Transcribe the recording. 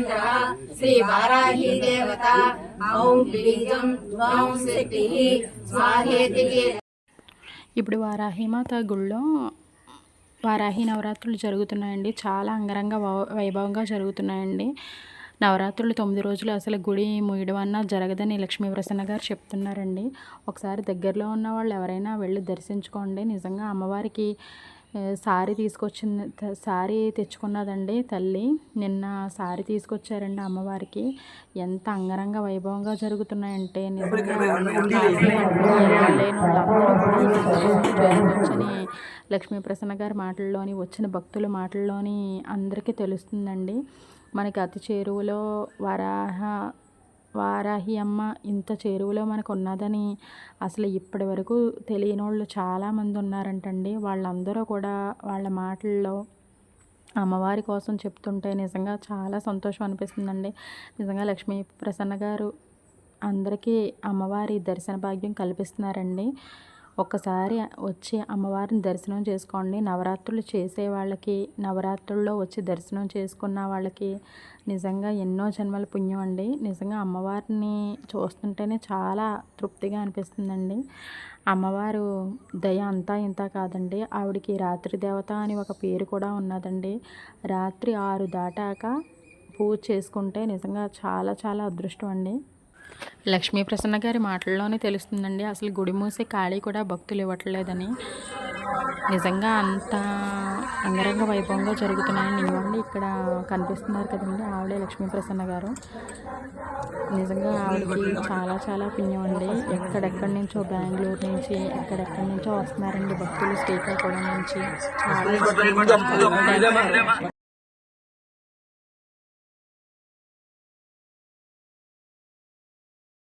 మంత్ర శ్రీ వారాహి దేవత. ఇప్పుడు వారాహిమాత గుళ్ళో వారాహి నవరాత్రులు జరుగుతున్నాయండి. చాలా అంగరంగ వై- వైభవంగా జరుగుతున్నాయండి. నవరాత్రులు తొమ్మిది రోజులు అసలు గుడి ముయ్యడం అన్న జరగదని లక్ష్మీ ప్రసన్న గారు చెప్తున్నారండి. ఒకసారి దగ్గరలో ఉన్న వాళ్ళు ఎవరైనా వెళ్ళి దర్శించుకోండి. నిజంగా అమ్మవారికి సారీ తీసుకొచ్చింది సారీ తెచ్చుకున్నదండి తల్లి. నిన్న సారీ తీసుకొచ్చారండి అమ్మవారికి. ఎంత అంగరంగ వైభవంగా జరుగుతున్నాయంటే నిజంగా లేని వాళ్ళందరూ కూడా ఈ దర్శనం చేసుకోవచ్చని లక్ష్మీ ప్రసన్న గారి మాటల్లోని వచ్చిన భక్తుల మాటల్లోని అందరికీ తెలుస్తుందండి. మనకి అతి చేరువలో వరాహ వారాహి అమ్మ ఇంత చేరువలో మనకు ఉన్నదని అసలు ఇప్పటి వరకు తెలియని వాళ్ళు చాలామంది ఉన్నారంటండి. వాళ్ళందరూ కూడా వాళ్ళ మాటల్లో అమ్మవారి కోసం చెప్తుంటే నిజంగా చాలా సంతోషం అనిపిస్తుందండి. నిజంగా లక్ష్మీ ప్రసన్న గారు అందరికీ అమ్మవారి దర్శన భాగ్యం కల్పిస్తున్నారండి. ఒక్కసారి వచ్చి అమ్మవారిని దర్శనం చేసుకోండి. నవరాత్రులు చేసే వాళ్ళకి నవరాత్రుల్లో వచ్చి దర్శనం చేసుకున్న వాళ్ళకి నిజంగా ఎన్నో జన్మల పుణ్యం అండి. నిజంగా అమ్మవారిని చూస్తుంటేనే చాలా తృప్తిగా అనిపిస్తుందండి. అమ్మవారు దయ అంతా ఇంత కాదండి. ఆవిడకి రాత్రి దేవత అని ఒక పేరు కూడా ఉన్నదండి. రాత్రి ఆరు దాటాక పూజ చేసుకుంటే నిజంగా చాలా చాలా అదృష్టం అండి. లక్ష్మీ ప్రసన్న గారి మాటల్లోనే తెలుస్తుందండి. అసలు గుడి మూసే ఖాళీ కూడా భక్తులు ఇవ్వట్లేదని. నిజంగా అంత అంగరంగ వైభవంగా జరుగుతున్నాయని ఇవ్వండి ఇక్కడ కనిపిస్తున్నారు కదండి ఆవిడే లక్ష్మీ ప్రసన్న గారు. నిజంగా ఆవిడకి చాలా చాలా పుణ్యం అండి. ఎక్కడెక్కడి నుంచో బెంగళూరు నుంచి ఎక్కడెక్కడి నుంచో వస్తున్నారండి భక్తులు శ్రీకాకుళం నుంచి. చాలా